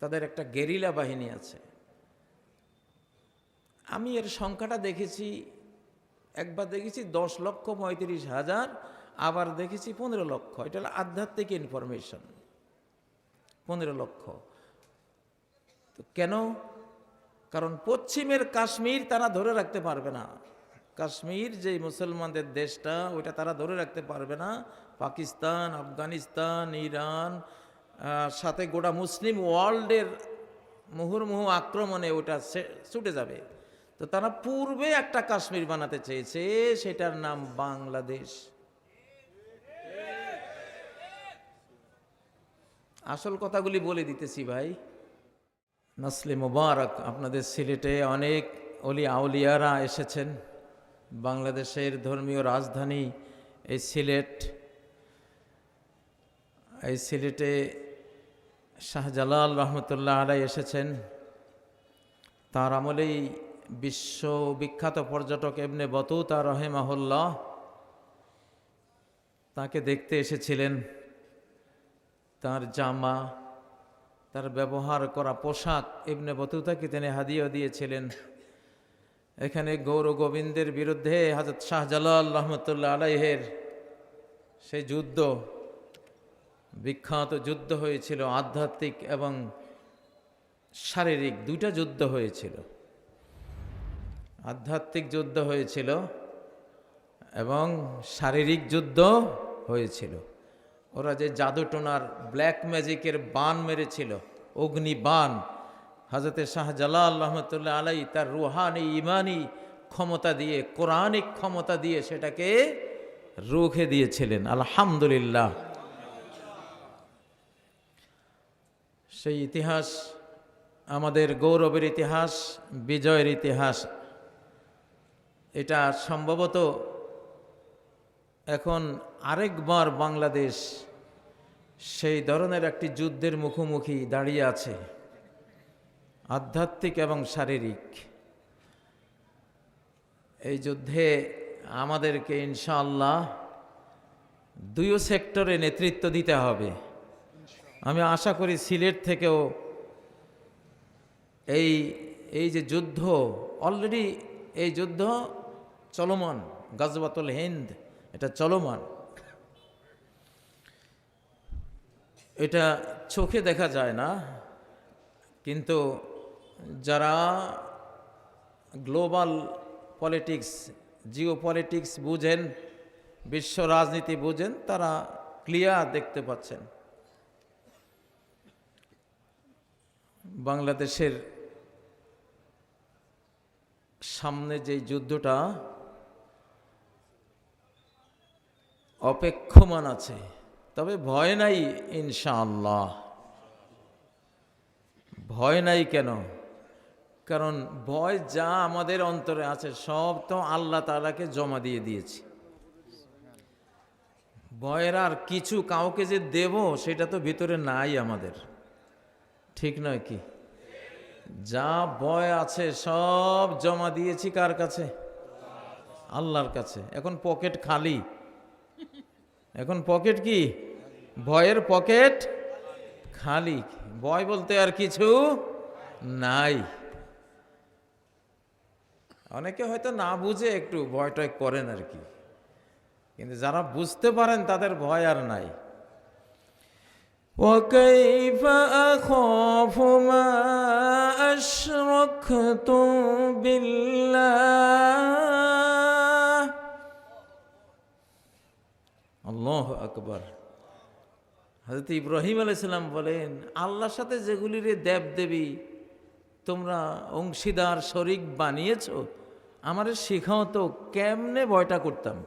তাদের একটা গেরিলা বাহিনী আছে। আমি এর সংখ্যাটা দেখেছি, একবার দেখেছি দশ লক্ষ পঁয়ত্রিশ হাজার, আবার দেখেছি পনেরো লক্ষ। এটা হলো আধ্যাত্মিক ইনফরমেশন পনেরো লক্ষ। তো কেন? কারণ পশ্চিমের কাশ্মীর তারা ধরে রাখতে পারবে না। কাশ্মীর যে মুসলমানদের দেশটা, ওইটা তারা ধরে রাখতে পারবে না। পাকিস্তান, আফগানিস্তান, ইরান সাথে গোটা মুসলিম ওয়ার্ল্ডের মুহুর্মুহু আক্রমণে ওটা ছুটে যাবে। তো তারা পূর্বে একটা কাশ্মীর বানাতে চেয়েছে, সেটার নাম বাংলাদেশ। আসল কথাগুলি বলে দিতেছি ভাই। নাসলে মোবারক, আপনাদের সিলেটে অনেক অলি আউলিয়ারা এসেছেন। বাংলাদেশের ধর্মীয় রাজধানী এই সিলেট। এই সিলেটে শাহজালাল রহমতুল্লাহ আলাই এসেছেন। তার আমলেই বিশ্ববিখ্যাত পর্যটক এমনি বতুতা রহেমাহুল্লাহ তাকে দেখতে এসেছিলেন। তার জামা, তার ব্যবহার করা পোশাক ইবনে বতুতাকে তিনি হাদিয়া দিয়েছিলেন। এখানে গৌর গোবিন্দের বিরুদ্ধে হাজরত শাহজালাল রহমতুল্লাহ আলাইহের সেই যুদ্ধ বিখ্যাত যুদ্ধ হয়েছিল আধ্যাত্মিক এবং শারীরিক, দুইটা যুদ্ধ হয়েছিল। আধ্যাত্মিক যুদ্ধ হয়েছিল এবং শারীরিক যুদ্ধ হয়েছিল। ওরা যে জাদুটোনার ব্ল্যাক ম্যাজিকের বান মেরেছিল, অগ্নি বান। হাজরতে শাহজালাল রহমতুল্লাহ আলাই তার রুহানি, ইমানি ক্ষমতা দিয়ে, কোরআনিক ক্ষমতা দিয়ে সেটাকে রুখে দিয়েছিলেন। আলহামদুলিল্লাহ। সেই ইতিহাস, আমাদের গৌরবের ইতিহাস, বিজয়ের ইতিহাস, এটা সম্ভবত এখন আরেকবার বাংলাদেশ সেই ধরনের একটি যুদ্ধের মুখোমুখি দাঁড়িয়ে আছে, আধ্যাত্মিক এবং শারীরিক। এই যুদ্ধে আমাদেরকে ইনশাআল্লাহ দুইও সেক্টরে নেতৃত্ব দিতে হবে। আমি আশা করি সিলেট থেকেও এই এই যে যুদ্ধ অলরেডি এই যুদ্ধ চলমান গাজবাতুল হিন্দ, এটা চলমান। এটা চোখে দেখা যায় না, কিন্তু যারা গ্লোবাল পলিটিক্স জিও পলিটিক্স বুঝেন, বিশ্ব রাজনীতি বুঝেন, তারা ক্লিয়ার দেখতে পাচ্ছেন। বাংলাদেশের সামনে যে যুদ্ধটা অপেক্ষমান আছে, তবে ভয় নাই ইনশাআল্লাহ। ভয় নাই কেন? কারণ ভয় যা আমাদের অন্তরে আছে, সব তো আল্লাহ তালাকে জমা দিয়ে দিয়েছি। ভয়ের আর কিছু কাউকে যে দেব, সেটা তো ভিতরে নাই আমাদের। ঠিক নয় কি? যা ভয় আছে সব জমা দিয়েছি কার কাছে? আল্লাহর কাছে। এখন পকেট খালি। এখন পকেট কি? ভয়ের পকেট খালি। ভয় বলতে আর কিছু নাই। অনেকে হয়তো না বুঝে একটু ভয় টয় করেন আর কি। কিন্তু যারা বুঝতে পারেন তাদের ভয় আর নাই। وكيف أخاف ما أشركتم بالله আল্লাহ আকবর হজরত ইব্রাহিম আলাইসাল্লাম বলেন আল্লাহর সাথে যেগুলির দেব দেবী তোমরা অংশীদার শরিক বানিয়েছ আমারে শেখাও তো কেমনে ভয়টা করতাম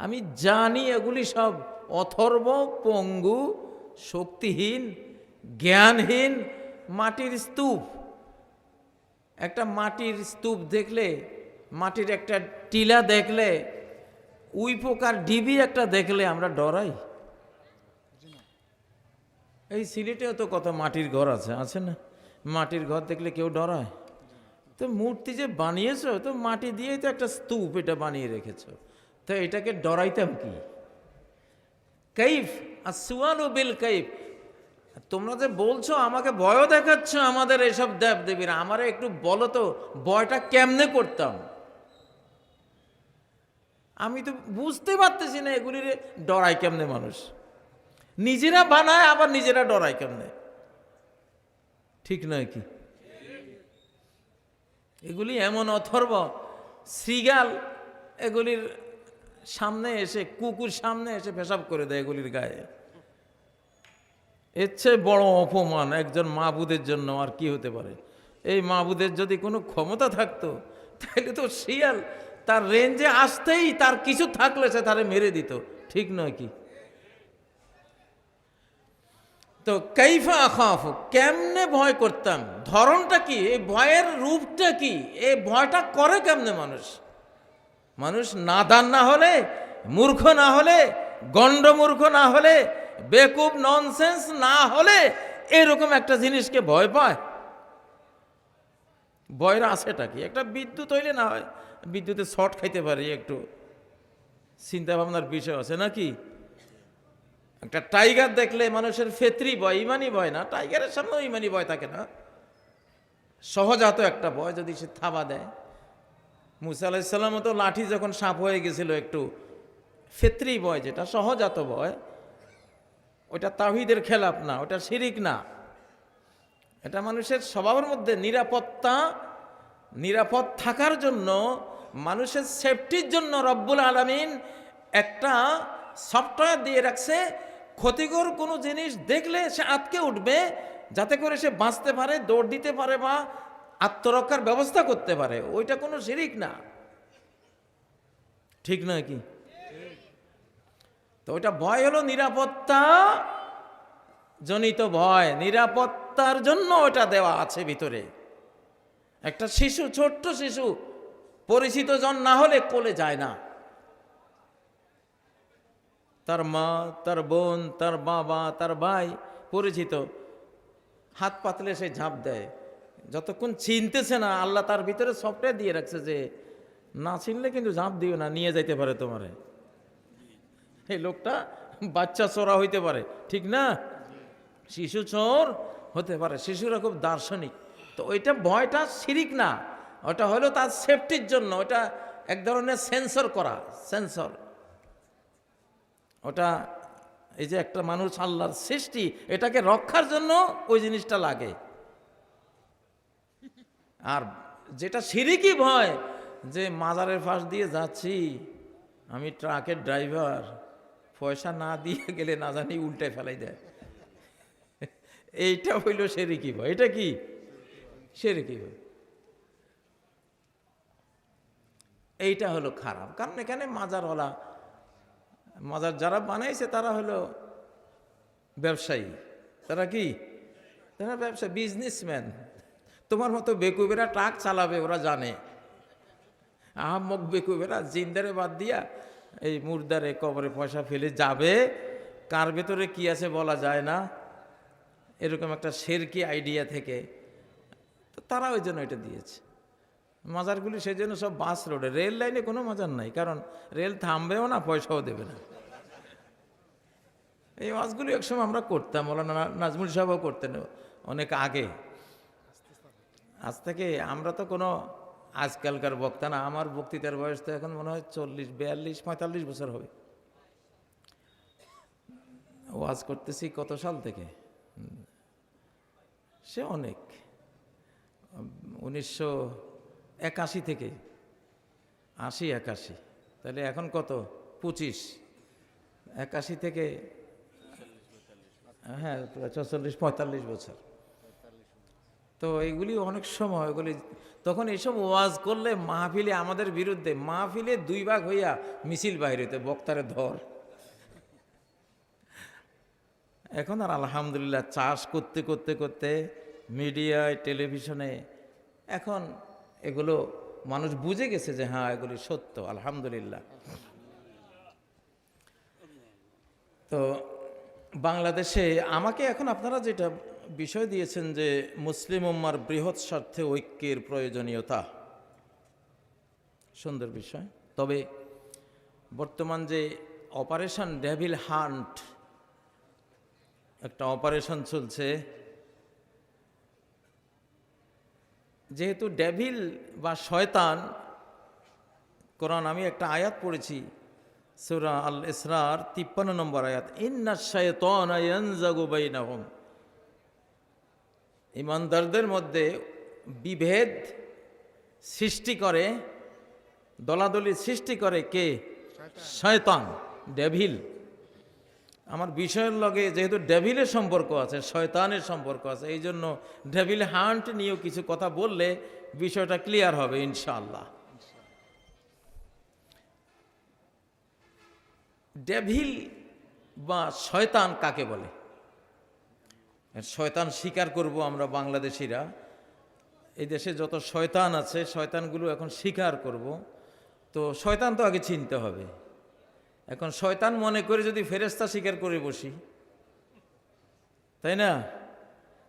আমি জানি এগুলি সব অথর্ব পঙ্গু শক্তিহীন, জ্ঞানহীন মাটির স্তূপ। একটা মাটির স্তূপ দেখলে, মাটির একটা টিলা দেখলে উই পোকার ডিবি একটা দেখলে আমরা ডরাই। এই সিলেটেও তো কত মাটির ঘর আছে আছে না? মাটির ঘর দেখলে কেউ ডরায়। তো মূর্তি যে বানিয়েছো, তো মাটি দিয়েই তো একটা স্তূপ এটা বানিয়ে রেখেছ। তো এটাকে ডরাইতাম কি? কাইফ আর সুয়ালু বিল কাইফ। তোমরা যে বলছো, আমাকে ভয়ও দেখাচ্ছ আমাদের এসব দেব দেবীরা আমারে একটু বলো তো, ভয়টা কেমনে করতাম? আমি তো বুঝতে পারতেছি না এগুলির ডরায় কেমনে মানুষ। নিজেরা বানায়, আবার নিজেরা ডরায় কেমনে? ঠিক নয় কি? এগুলি এমন অথর্ব শ্রীগাল এগুলির সামনে এসে, কুকুর সামনে এসে পেশাব করে দেয় এগুলির গায়ে। এর চেয়ে বড় অপমান একজন মাহবুদের জন্য আর কি হতে পারে? এই মাহবুদের যদি কোনো ক্ষমতা থাকতো, তাহলে তো শিয়াল তার রেঞ্জে আসতেই তার কিছু থাকলে সে তারে মেরে দিত। ঠিক নয় কি? তো কাইফা আখাফ, কেমনে ভয় করতাম? ধরনটা কি? এই ভয়ের রূপটা কি? এই ভয়টা করে কেমনে মানুষ? মানুষ নাদান না হলে, মূর্খ না হলে গণ্ড মূর্খ না হলে, বেকুব ননসেন্স না হলে এরকম একটা জিনিসকে ভয় পায়। ভয়ের আছেটা কি? একটা বিদ্যুৎ হইলে না হয় বিদ্যুতে শর্ট খাইতে পারি একটু। চিন্তা ভাবনার বিষয় আছে নাকি? একটা টাইগার দেখলে মানুষের ফেতরি ভয়, ইমানই ভয় না। টাইগারের সামনেও ইমানই ভয় থাকে না। সহজাত একটা ভয় যদি সে থাবা দেয়। মুসা আলাইসাল্লাম তো লাঠি যখন সাপ হয়ে গেছিল একটু, ফেত্রি বয় যেটা, সহজাত বয় ওটা তাহিদের খেলাপ না ওটা শিরিক না। এটা মানুষের স্বভাবের মধ্যে নিরাপত্তা, নিরাপদ থাকার জন্য, মানুষের সেফটির জন্য রব্বুল আলমিন একটা সফটওয়্যার দিয়ে রাখছে। ক্ষতিকর কোনো জিনিস দেখলে সে আটকে উঠবে, যাতে করে সে বাঁচতে পারে, দৌড় দিতে পারে বা আত্মরক্ষার ব্যবস্থা করতে পারে, ওইটা কোনো শিরিক না। ঠিক নয় কি? তো ওইটা ভয় হলো নিরাপত্তা জনিত ভয়, নিরাপত্তার জন্য ওটা দেওয়া আছে ভিতরে। একটা শিশু, ছোট্ট শিশু, পরিচিত জন না হলে কোলে যায় না। তার মা, তার বোন, তার বাবা, তার ভাই পরিচিত, হাত পাতলে সে ঝাঁপ দেয়। যতক্ষণ চিনতেছে না, আল্লাহ তার ভিতরে সফটওয়্যার দিয়ে রাখছে যে, না চিনলে কিন্তু ঝাঁপ দিও না, নিয়ে যাইতে পারে তোমারে। এই লোকটা বাচ্চা চোরা হইতে পারে, ঠিক না? শিশু চোর হতে পারে, শিশুরা খুব দার্শনিক। তো ওইটা ভয়টা শিরিক না ওটা হলো তার সেফটির জন্য ওটা এক ধরনের সেন্সর করা সেন্সর ওটা এই যে একটা মানুষ আল্লাহর সৃষ্টি, এটাকে রক্ষার জন্য ওই জিনিসটা লাগে। আর যেটা সিরিকি ভয় যে মাজারের পাশ দিয়ে যাচ্ছি, আমি ট্রাকের ড্রাইভার, পয়সা না দিয়ে গেলে না জানি উল্টে ফেলাই দেয়। এইটা হইল সেরিকি ভয়। এটা কি? সেরিকি ভয়। এইটা হলো খারাপ। কারণ এখানে মাজারওয়ালা, মাজার যারা বানাইছে তারা হলো ব্যবসায়ী। তারা কি? তারা ব্যবসা বিজনেসম্যান তোমার মতো বেকুবেরা ট্রাক চালাবে, ওরা জানে। আহম্মক বেকুবেরা জিন্দারে বাদ দিয়া এই মুর্দারে কবরে পয়সা ফেলে যাবে। কার ভেতরে কি আছে বলা যায় না। এরকম একটা শেরকি আইডিয়া থেকে। তো তারা ওই জন্য এটা দিয়েছে। মাজারগুলি সেই জন্য সব বাস রোডে। রেল লাইনে কোনো মাজার নাই, কারণ রেল থামবেও না, পয়সাও দেবে না। এই মাছগুলি একসময় আমরা করতাম, মৌলানা নাজমুল সাহেবও করতেন অনেক আগে। আজ থেকে আমরা তো কোনো আজকালকার বক্তা না, আমার বক্তৃতার বয়স তো এখন মনে হয় চল্লিশ, বিয়াল্লিশ, পঁয়তাল্লিশ বছর হবে। ওয়াজ করতেছি কত সাল থেকে? সে অনেক। উনিশশো একাশি থেকে। আশি একাশি। তাহলে এখন কত? পঁচিশ। একাশি থেকে হ্যাঁ চল্লিশ, পঁয়তাল্লিশ বছর। তো এইগুলি অনেক সময় এগুলি তখন এসব ওয়াজ করলে মাহফিলে আমাদের বিরুদ্ধে, মাহফিলে দুই ভাগ হইয়া মিছিল বাইর হইতে বক্তারে ধর। এখন আর আলহামদুলিল্লাহ চাষ করতে করতে করতে মিডিয়ায়, টেলিভিশনে এখন এগুলো মানুষ বুঝে গেছে যে হ্যাঁ এগুলি সত্য, আলহামদুলিল্লাহ। তো বাংলাদেশে আমাকে এখন আপনারা যেটা বিষয় দিয়েছেন যে মুসলিম উম্মার বৃহৎ স্বার্থে ঐক্যের প্রয়োজনীয়তা। সুন্দর বিষয়। তবে বর্তমান যে অপারেশন ডেভিল হান্ট, একটা অপারেশন চলছে, যেহেতু ডেভিল বা শয়তান, কোরআন আমি একটা আয়াত পড়েছি, সুরা আল ইসরার তিপ্পান্ন নম্বর আয়াত ইন্না শয়তান বাইনাহুম। ইমানদারদের মধ্যে বিভেদ সৃষ্টি করে দলাদলি সৃষ্টি করে কে? শয়তান, ডেভিল। আমার বিষয়ের লগে যেহেতু ডেভিলের সম্পর্ক আছে, শয়তানের সম্পর্ক আছে, এই জন্য ডেভিল হান্ট নিয়েও কিছু কথা বললে বিষয়টা ক্লিয়ার হবে ইনশাল্লাহ ডেভিল বা শয়তান কাকে বলে? শয়তান স্বীকার করব আমরা বাংলাদেশিরা। এই দেশে যত শয়তান আছে, শয়তানগুলো এখন স্বীকার করব। তো শয়তান তো আগে চিনতে হবে। এখন শয়তান মনে করে যদি ফেরেস্তা স্বীকার করে বসি, তাই না?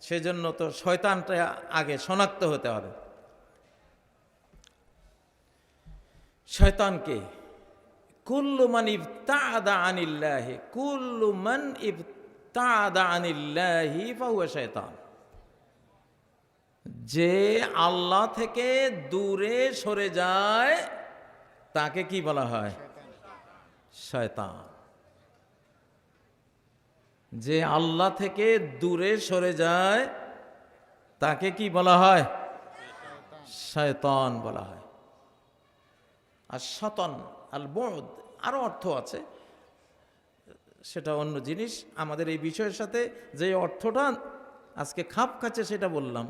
সেজন্য তো শয়তানটা আগে শনাক্ত হতে হবে। শয়তানকে, কুল্লু মান ইবতাদা আনিল্লাহে, কুল্লু মান ইবতাদা যে আল্লাহ থেকে দূরে সরে যায়, তাকে কি বলা হয়? শয়তান যে আল্লাহ থেকে দূরে সরে যায়, তাকে কি বলা হয়? শয়তান বলা হয়। আর শতন আল বোধ আরও অর্থ আছে। সেটা অন্য জিনিস আমাদের এই বিষয়ের সাথে যে অর্থটা আজকে খাপ খাচ্ছে সেটা বললাম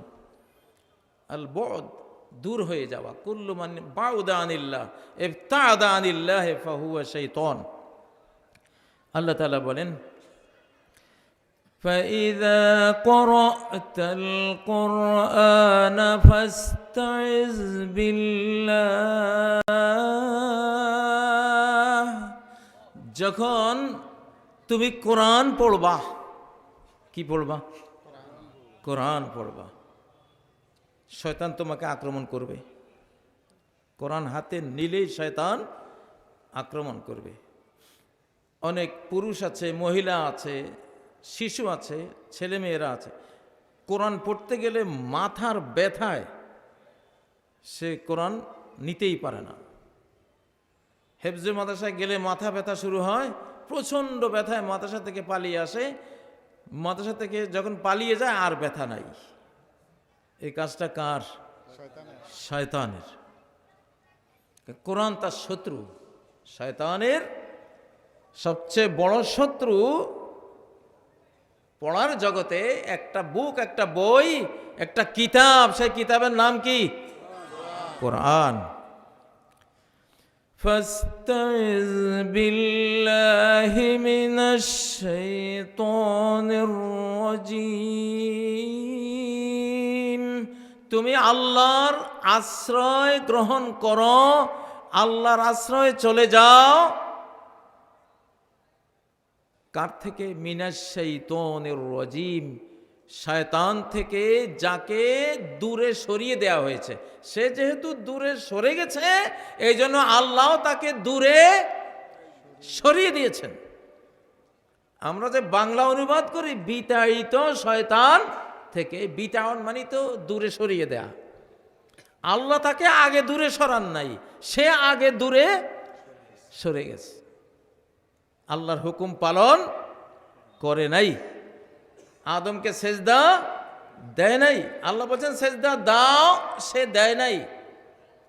আল বোধ দূর হয়ে যাওয়া কুল্লু মান বাউদা আনিল্লাহ ইবতাদা আনিল্লাহ ফাহুয়া শাইতান আল্লাহ তাআলা বলেন فإذا قرأت القرآن فاستعذ بالله যখন তুমি কোরআন পড়বা। কি পড়বা? কোরআন পড়বা। শয়তান তোমাকে আক্রমণ করবে। কোরআন হাতে নিলেই শয়তান আক্রমণ করবে। অনেক পুরুষ আছে, মহিলা আছে, শিশু আছে, ছেলেমেয়েরা আছে। কোরআন পড়তে গেলে মাথার ব্যথায় সে কোরআন নিতেই পারে না। হেফজে মাদ্রাসায় গেলে মাথা ব্যথা শুরু হয় প্রচণ্ড ব্যথায় মাদ্রাসা থেকে পালিয়ে আসে। মাদ্রাসা থেকে যখন পালিয়ে যায়, আর ব্যথা নাই। এই কাজটা কার? শয়তানের। কোরআন তার শত্রু। শয়তানের সবচেয়ে বড় শত্রু পড়ার জগতে একটা বুক, একটা বই, একটা কিতাব। সেই কিতাবের নাম কি? কোরআন। فاستعذ بالله من الشيطان الرجيم তুমি আল্লাহর আশ্রয় গ্রহণ করো আল্লাহর আশ্রয় চলে যাও কার থেকে মিনাস শৈতনের রজিম শয়তান থেকে যাকে দূরে সরিয়ে দেওয়া হয়েছে। সে যেহেতু দূরে সরে গেছে, এই জন্য আল্লাহ তাকে দূরে সরিয়ে দিয়েছেন। আমরা যে বাংলা অনুবাদ করি, বিতাড়িত শয়তান থেকে বিতাড়ন মানে তো দূরে সরিয়ে দেয়া। আল্লাহ তাকে আগে দূরে সরান নাই, সে আগে দূরে সরে গেছে। আল্লাহর হুকুম পালন করে নাই। আদমকে সেজদা দেয় নাই। আল্লাহ বলছেন, সেজদা দাও, সে দেয় নাই।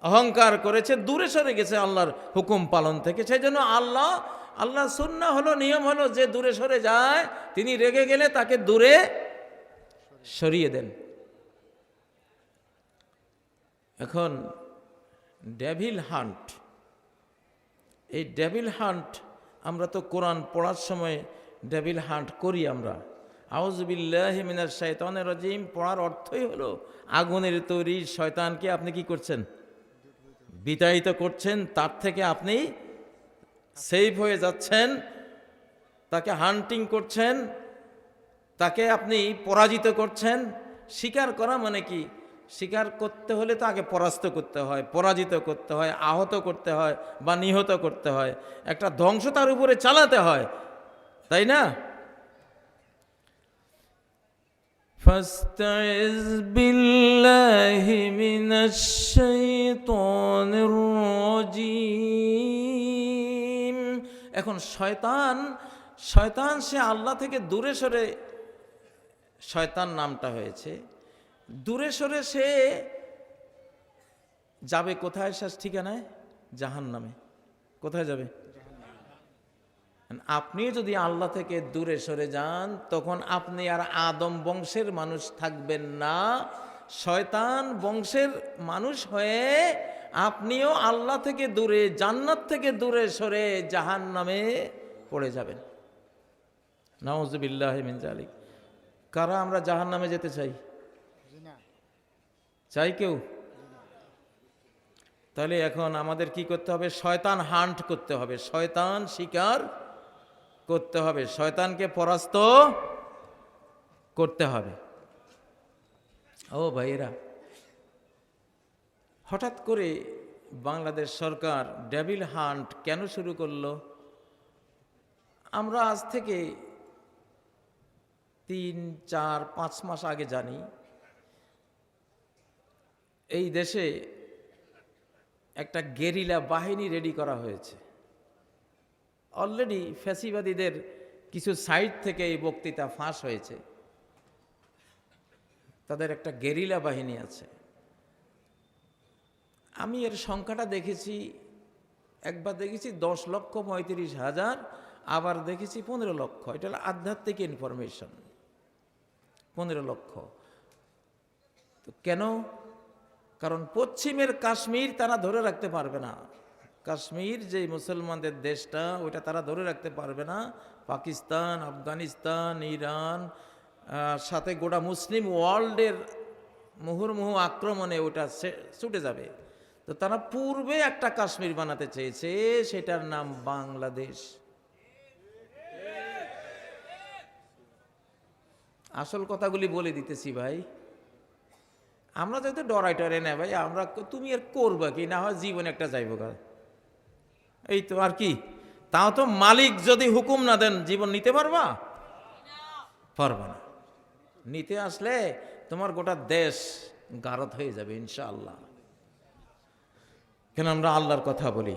অহংকার করেছে, দূরে সরে গেছে আল্লাহর হুকুম পালন থেকে। সেই জন্য আল্লাহ আল্লাহ সুন্না হলো, নিয়ম হলো, যে দূরে সরে যায়, তিনি রেগে গেলে তাকে দূরে সরিয়ে দেন। এখন ডেভিল হান্ট, এই ডেভিল হান্ট আমরা তো কোরআন পড়ার সময় ডেভিল হান্ট করি আমরা। আউজবিল্লাহ মিনার শয়তানের রাজিম। পড়ার অর্থই হলো আগুনের তৈরি শয়তানকে আপনি কি করছেন? বিতাড়িত করছেন, তার থেকে আপনি সেভ হয়ে যাচ্ছেন, তাকে হান্টিং করছেন, তাকে আপনি পরাজিত করছেন। স্বীকার করা মানে কি? স্বীকার করতে হলে তাকে পরাস্ত করতে হয়, পরাজিত করতে হয়, আহত করতে হয় বা নিহত করতে হয়। একটা ধ্বংস তার উপরে চালাতে হয়, তাই না? فاستعذ بالله من الشيطان الرجيم এখন শয়তান শয়তান সে আল্লাহ থেকে দূরে সরে শয়তান নামটা হয়েছে দূরে সরে সে যাবে কোথায় শেষ ঠিকানায় জাহান নামে কোথায় যাবে আপনি যদি আল্লাহ থেকে দূরে সরে যান তখন আপনি আর আদম বংশের মানুষ থাকবেন না। শয়তান বংশের মানুষ হয়ে আপনিও আল্লাহ থেকে দূরে জান্নাত থেকে দূরে সরে জাহান নামে পড়ে যাবেন। নওয়াজবিল্লাহ কারা আমরা জাহান নামে যেতে চাই? চাই কেউ? তাহলে এখন আমাদের কি করতে হবে? শয়তান হান্ট করতে হবে। শয়তান শিকার করতে হবে। শয়তানকে পরাস্ত করতে হবে। ও ভাইয়েরা, হঠাৎ করে বাংলাদেশ সরকার ডেভিল হান্ট কেন শুরু করল? আমরা আজ থেকে তিন, চার, পাঁচ মাস আগে জানি, এই দেশে একটা গেরিলা বাহিনী রেডি করা হয়েছে। অলরেডি ফ্যাসিবাদীদের কিছু সাইট থেকে এই বক্তৃতা ফাঁস হয়েছে। তাদের একটা গেরিলা বাহিনী আছে। আমি এর সংখ্যাটা দেখেছি, একবার দেখেছি দশ লক্ষ পঁয়ত্রিশ হাজার, আবার দেখেছি পনেরো লক্ষ। এটা হলো আধ্যাত্মিক ইনফরমেশন পনেরো লক্ষ। তো কেন? কারণ পশ্চিমের কাশ্মীর তারা ধরে রাখতে পারবে না। কাশ্মীর যে মুসলমানদের দেশটা, ওইটা তারা ধরে রাখতে পারবে না। পাকিস্তান, আফগানিস্তান, ইরান সাথে গোটা মুসলিম ওয়ার্ল্ডের মুহুর্মুহু আক্রমণে ওটা ছুটে যাবে। তো তারা পূর্বে একটা কাশ্মীর বানাতে চেয়েছে, সেটার নাম বাংলাদেশ। আসল কথাগুলি বলে দিতেছি ভাই। আমরা যাতে ডরাই টরে না ভাই, আমরা তুমি আর করবা কি? না হয় জীবনে একটা যাইব গা। এই তো আর কি। তাও তো মালিক যদি হুকুম না দেন, জীবন নিতে পারবা? পারবা না। নিতে আসলে তোমার গোটা দেশ গারত হয়ে যাবে, ইনশাআল্লাহ। কেন আমরা আল্লাহর কথা বলি?